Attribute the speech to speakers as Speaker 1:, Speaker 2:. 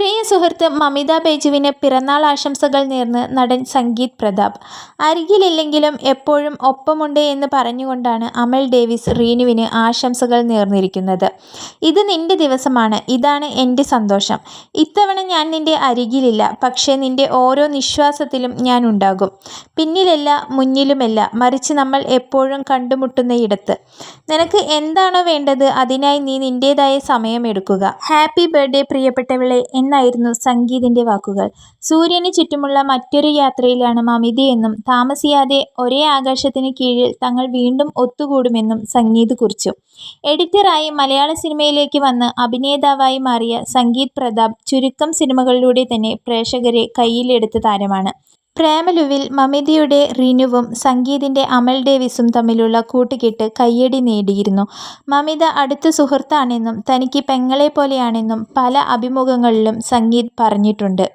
Speaker 1: പ്രിയ സുഹൃത്ത് മമിത ബേജുവിന് പിറന്നാൾ ആശംസകൾ നേർന്ന് നടൻ സംഗീത് പ്രതാപ്. അരികിലില്ലെങ്കിലും എപ്പോഴും ഒപ്പമുണ്ട് എന്ന് പറഞ്ഞുകൊണ്ടാണ് അമൽ ഡേവിസ് റീനുവിന് ആശംസകൾ നേർന്നിരിക്കുന്നത്. ഇത് നിന്റെ ദിവസമാണ്. ഇതാണ് എന്റെ സന്തോഷം. ഇത്തവണ ഞാൻ നിന്റെ അരികിലില്ല. പക്ഷേ നിന്റെ ഓരോ നിശ്വാസത്തിലും ഞാൻ ഉണ്ടാകും. പിന്നിലല്ല മുന്നിലുമല്ല. മറിച്ച് നമ്മൾ എപ്പോഴും കണ്ടുമുട്ടുന്നയിടത്ത് നിനക്ക് എന്താണോ വേണ്ടത് അതിനായി നീ നിന്റേതായ സമയമെടുക്കുക ഹാപ്പി ബർത്ത്ഡേ പ്രിയപ്പെട്ടവളെ എന്നായിരുന്നു സംഗീതിന്റെ വാക്കുകൾ. സൂര്യന് ചുറ്റുമുള്ള മറ്റൊരു യാത്രയിലാണ് മമിതയെന്നും താമസിയാതെ ഒരേ ആകാശത്തിന് കീഴിൽ തങ്ങൾ വീണ്ടും ഒത്തുകൂടുമെന്നും സംഗീത് കുറിച്ചു. എഡിറ്ററായി മലയാള സിനിമയിലേക്ക് വന്ന് അഭിനേതാവായി മാറിയ സംഗീത് പ്രതാപ് ചുരുക്കം സിനിമകളിലൂടെ തന്നെ പ്രേക്ഷകരെ കയ്യിലെടുത്ത താരമാണ്. പ്രേമലുവിൽ മമിതയുടെ റിനുവും സംഗീതിന്റെ അമൽ ഡേവിസും തമ്മിലുള്ള കൂട്ടുകെട്ട് കയ്യടി നേടിയിരുന്നു. മമിത അടുത്ത സുഹൃത്താണെന്നും തനിക്ക് പെങ്ങളെ പോലെയാണെന്നും പല അഭിമുഖങ്ങളിലും സംഗീത് പറഞ്ഞിട്ടുണ്ട്.